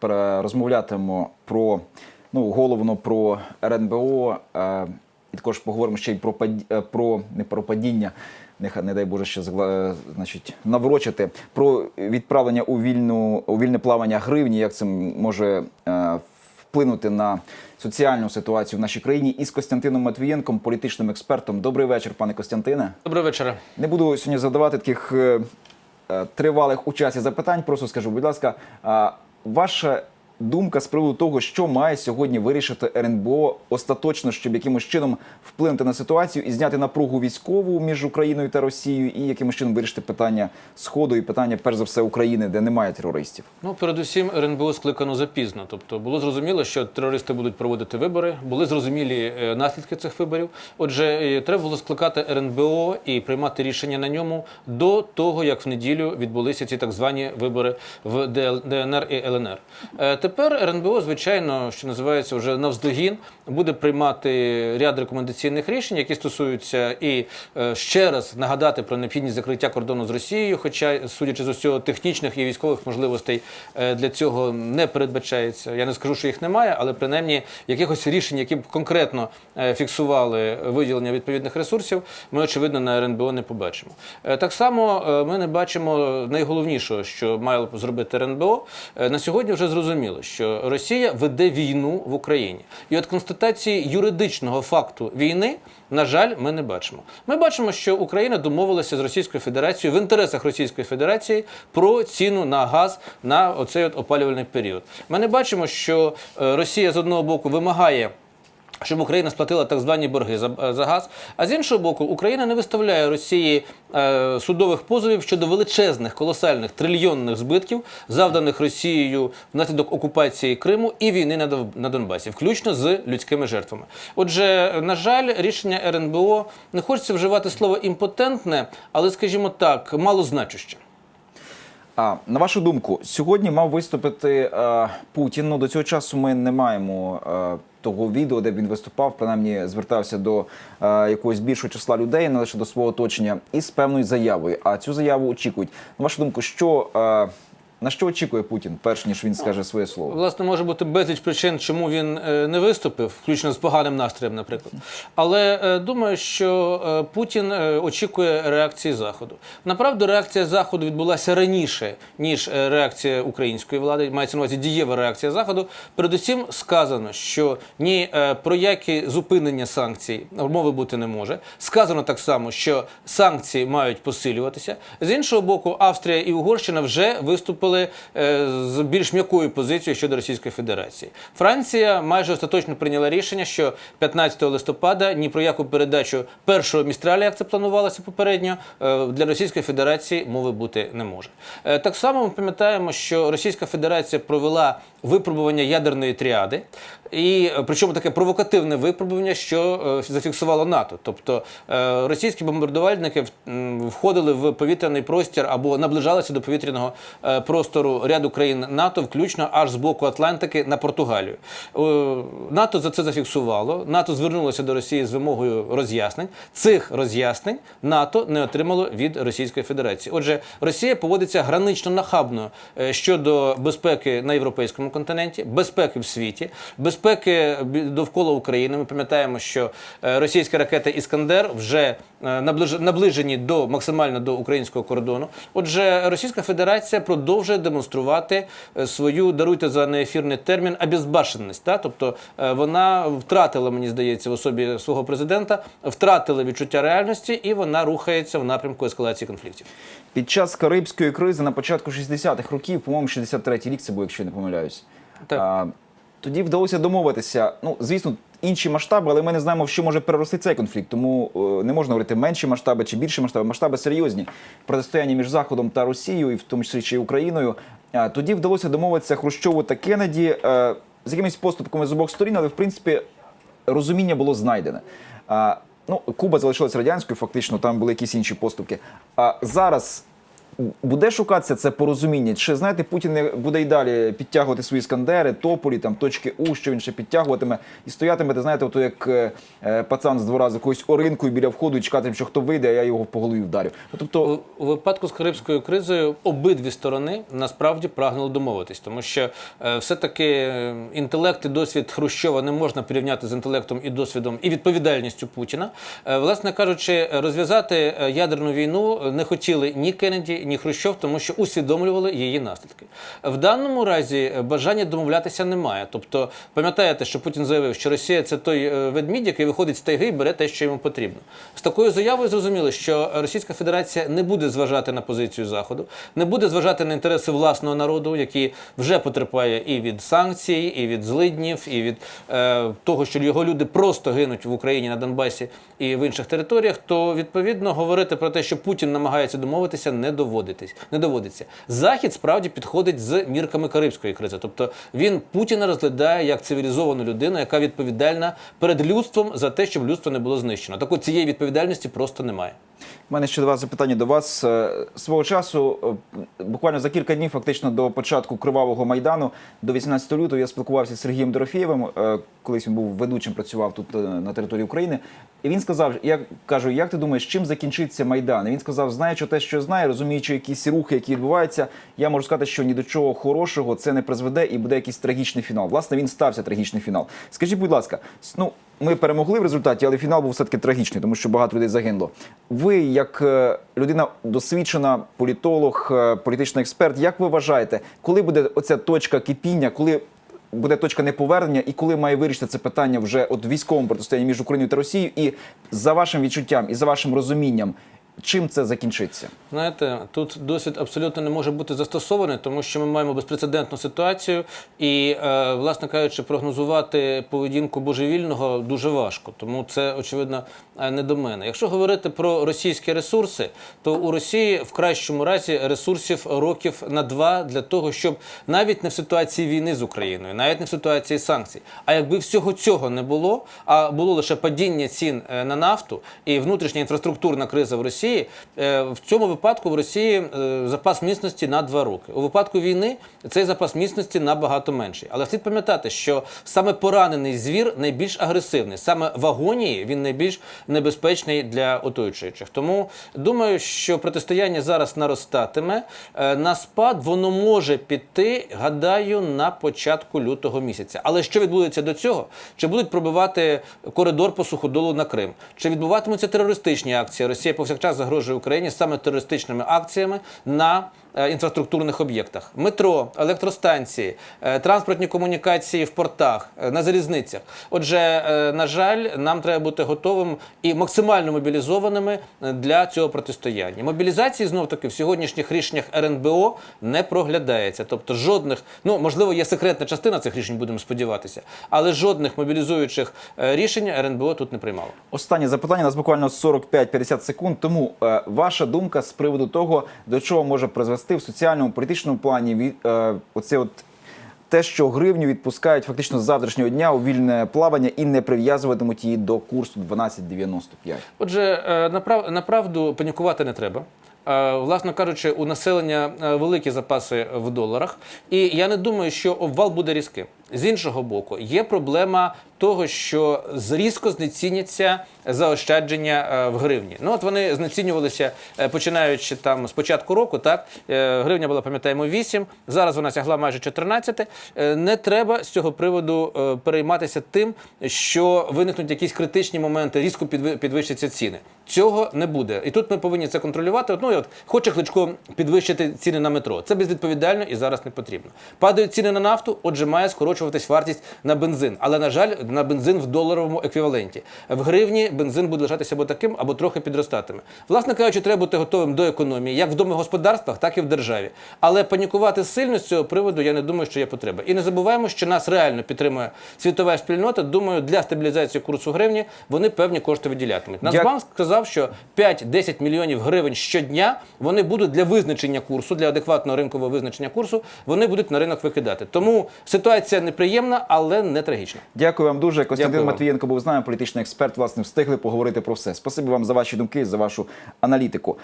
розмовлятимемо про ну головно про РНБО. Е, і також поговоримо ще й про пад- е, про не про падіння. Нехай не дай Боже ще е, значить наврочити про відправлення у вільну у вільне плавання гривні, як це може вплинути на соціальну ситуацію в нашій країні із Костянтином Матвієнком, політичним експертом. Добрий вечір, пане Костянтине. Доброго вечора. Не буду сьогодні задавати таких тривалих у часі запитань. Просто скажу, будь ласка, а, ваша думка з приводу того, що має сьогодні вирішити РНБО остаточно, щоб якимось чином вплинути на ситуацію і зняти напругу військову між Україною та Росією, і якимось чином вирішити питання Сходу і питання, перш за все, України, де немає терористів. Ну, передусім, РНБО скликано запізно. Тобто було зрозуміло, що терористи будуть проводити вибори, були зрозумілі е, наслідки цих виборів. Отже, е, треба було скликати РНБО і приймати рішення на ньому до того, як в неділю відбулися ці так звані вибори в ДНР і ЛНР. Тепер РНБО, звичайно, що називається вже навздогін, буде приймати ряд рекомендаційних рішень, які стосуються і е, ще раз нагадати про необхідність закриття кордону з Росією, хоча, судячи з усього, технічних і військових можливостей е, для цього не передбачається. Я не скажу, що їх немає, але принаймні якихось рішень, які б конкретно е, фіксували виділення відповідних ресурсів, ми очевидно на РНБО не побачимо. Так само ми не бачимо найголовнішого, що має зробити РНБО. На сьогодні вже зрозуміло, що Росія веде війну в Україні, і от констатації юридичного факту війни. На жаль, ми не бачимо. Ми бачимо, що Україна домовилася з Російською Федерацією в інтересах Російської Федерації про ціну на газ на оцей от опалювальний період. Ми не бачимо, що е, Росія з одного боку вимагає. Щоб Україна сплатила так звані борги за, за газ. А з іншого боку, Україна не виставляє Росії е, судових позовів щодо величезних, колосальних трильйонних збитків, завданих Росією внаслідок окупації Криму і війни на, на Донбасі, включно з людськими жертвами. Отже, на жаль, рішення РНБО не хочеться вживати слово імпотентне, але, скажімо так, малозначуще. А на вашу думку, сьогодні мав виступити е, Путін. Ну до цього часу ми не маємо е, того відео, де він виступав, принаймні звертався до е, якогось більшого числа людей, не лише до свого оточення, із певною заявою. А цю заяву очікують. На вашу думку, що е, на що очікує Путін, перш ніж він скаже своє слово? Власне, може бути безліч причин, чому він е, не виступив, включно з поганим настроєм, наприклад. Але е, думаю, що е, Путін очікує реакції Заходу. Направду, реакція Заходу відбулася раніше, ніж реакція української влади. Мається на увазі дієва реакція Заходу. Передусім сказано, що ні про які зупинення санкцій мови бути не може. Сказано так само, що санкції мають посилюватися. З іншого боку, Австрія і Угорщина вже виступили е, з більш м'якою позицією щодо Російської Федерації. Франція майже остаточно прийняла рішення, що 15 листопада ні про яку передачу першого містраля, як це планувалося попередньо, е, для Російської Федерації мови бути не може. Е, Так само ми пам'ятаємо, що Російська Федерація провела випробування ядерної тріади, і причому таке провокативне випробування, що зафіксувало НАТО. Тобто російські бомбардувальники входили в повітряний простір або наближалися до повітряного е, простору ряду країн НАТО, включно аж з боку Атлантики на Португалію. Е, НАТО за це зафіксувало. НАТО звернулося до Росії з вимогою роз'яснень. Цих роз'яснень НАТО не отримало від Російської Федерації. Отже, Росія поводиться гранично нахабно е, щодо безпеки на європейському континенті, безпеки в світі, безпеки довкола України. Ми пам'ятаємо, що е, російські ракети Іскандер вже наближені до максимально до українського кордону. Отже, Російська Федерація продовжує демонструвати е, свою даруйте за неефірний термін обезбашеність. Та? Тобто е, вона втратила, мені здається, в особі свого президента, втратила відчуття реальності, і вона рухається в напрямку ескалації конфліктів. Під час Карибської кризи на початку 60-х років, по-моєму, 63-й рік це був, якщо я не помиляюсь. Так. А, тоді вдалося домовитися. Ну, звісно, інші масштаби, але ми не знаємо, в що може перерости цей конфлікт. Тому е, не можна говорити менші масштаби чи більші масштаби. Масштаби серйозні. Протистояння між Заходом та Росією, і в тому числі ще Україною. А, тоді вдалося домовитися Хрущову та Кеннеді е, з якимись поступками з обох сторін, але в принципі розуміння було знайдене. Ну, Куба залишилась радянською, фактично, там були якісь інші поступки. А зараз буде шукатися це порозуміння? Чи знаєте, Путін не буде й далі підтягувати свої скандери, тополі, там точки У, що він ще підтягуватиме, і стоятиме, ти знаєте, ото як е, е, пацан з двора з якоюсь оринкою біля входу і чекатиме, що хто вийде, а я його по голові вдарю. Ну, Тобто, У, випадку з Карибською кризою обидві сторони насправді прагнули домовитись, тому що е, все-таки е, інтелект і досвід Хрущова не можна порівняти з інтелектом і досвідом і відповідальністю Путіна. Е, власне кажучи, розв'язати е, ядерну війну не хотіли ні Кеннеді, ні Хрущов, тому що усвідомлювали її наслідки. В даному разі е, бажання домовлятися немає. Тобто, пам'ятаєте, що Путін заявив, що Росія це той е, ведмідь, який виходить з тайги і бере те, що йому потрібно. З такою заявою зрозуміло, що Російська Федерація не буде зважати на позицію Заходу, не буде зважати на інтереси власного народу, який вже потерпає і від санкцій, і від злиднів, і від е, того, що його люди просто гинуть в Україні на Донбасі і в інших територіях. То відповідно говорити про те, що Путін намагається домовитися, не доводитись, не доводиться. Захід справді підходить з мірками Карибської кризи. Тобто він Путіна розглядає як цивілізовану людину, яка відповідальна перед людством за те, щоб людство не було знищено. Так от цієї відповідальності просто немає. У мене ще два запитання до вас. Е, Свого часу, е, буквально за кілька днів, фактично до початку кривавого майдану, до 18 лютого, я спілкувався з Сергієм Дорофєєвим. е, Колись він був ведучим, працював тут на території України. І він сказав: я кажу, як ти думаєш, чим закінчиться майдан? І він сказав, знаючи те, що знає, розуміючи якісь рухи, які відбуваються, я можу сказати, що ні до чого хорошого це не призведе і буде якийсь трагічний фінал. Власне, він стався трагічний фінал. Скажіть, будь ласка, ну ми перемогли в результаті, але фінал був все-таки трагічний, тому що багато людей загинуло. Ви, як е, людина досвідчена, політолог, е, політичний експерт, як ви вважаєте, коли буде оця точка кипіння, коли буде точка неповернення, і коли має вирішити це питання вже от військовому протистоянні між Україною та Росією, і за вашим відчуттям і за вашим розумінням, чим це закінчиться? Знаєте, тут досвід абсолютно не може бути застосований, тому що ми маємо безпрецедентну ситуацію, і, е, власне кажучи, прогнозувати поведінку божевільного дуже важко. Тому це очевидно е, не до мене. Якщо говорити про російські ресурси, то у Росії в кращому разі ресурсів років на два для того, щоб навіть не в ситуації війни з Україною, навіть не в ситуації санкцій. А якби всього цього не було, а було лише падіння цін е, на нафту і внутрішня інфраструктурна криза в Росії, е, в цьому випадку в Росії е, запас міцності на два роки. У випадку війни цей запас міцності набагато менший. Але слід пам'ятати, що саме поранений звір найбільш агресивний, саме в агонії він найбільш небезпечний для оточуючих. Тому думаю, що протистояння зараз наростатиме. Е, На спад воно може піти, гадаю, на початку лютого місяця. Але що відбудеться до цього? Чи будуть пробивати коридор по суходолу на Крим? Чи відбуватимуться терористичні акції? Росія повсякчас загрожує Україні саме терористичними акціями на інфраструктурних об'єктах: метро, електростанції, е, транспортні комунікації в портах, е, на залізницях. Отже, е, на жаль, нам треба бути готовим і максимально мобілізованими е, для цього протистояння. Мобілізації знов таки в сьогоднішніх рішеннях РНБО не проглядається. Тобто, жодних, ну можливо, є секретна частина цих рішень, будемо сподіватися, але жодних мобілізуючих е, рішень РНБО тут не приймало. Останнє запитання нас буквально 45-50 секунд. Тому е, ваша думка з приводу того, до чого може призвести в соціальному політичному плані від е, оце от. Те, що гривню відпускають фактично з завтрашнього дня у вільне плавання і не прив'язуватимуть її до курсу 12,95. Отже, е, направ- направду панікувати не треба. Е, Власно кажучи, у населення великі запаси в доларах, і я не думаю, що обвал буде різким. З іншого боку, є проблема того, що різко знеціняться заощадження е, в гривні. Ну от вони знецінювалися е, починаючи там з початку року. Так Е, гривня була, пам'ятаємо, 8, зараз вона сягла майже 14. Е, Не треба з цього приводу перейматися тим, що виникнуть якісь критичні моменти, різко підви- підвищаться ціни. Цього не буде. І тут ми повинні це контролювати. От, Ну, і от хоче Кличко підвищити ціни на метро. Це безвідповідально і зараз не потрібно. Падають ціни на нафту, отже, має скорочуватись вартість на бензин. Але, на жаль, на бензин в доларовому еквіваленті. В гривні бензин буде лишатися або таким, або трохи підростатиме. Власне кажучи, треба бути готовим до економії, як в домогосподарствах, так і в державі. Але панікувати сильно з цього приводу я не думаю, що є потреба. І не забуваємо, що нас реально підтримує світова спільнота. Думаю, для стабілізації курсу гривні вони певні кошти виділятимуть. Нацбанк сказав, що 5-10 мільйонів гривень щодня вони будуть для визначення курсу, для адекватного ринкового визначення курсу, вони будуть на ринок викидати. Тому ситуація неприємна, але не трагічна. Дякую вам дуже. Костянтин Дякую. Матвієнко був з нами, політичний експерт. Власне, встигли поговорити про все. Спасибі вам за ваші думки, за вашу аналітику.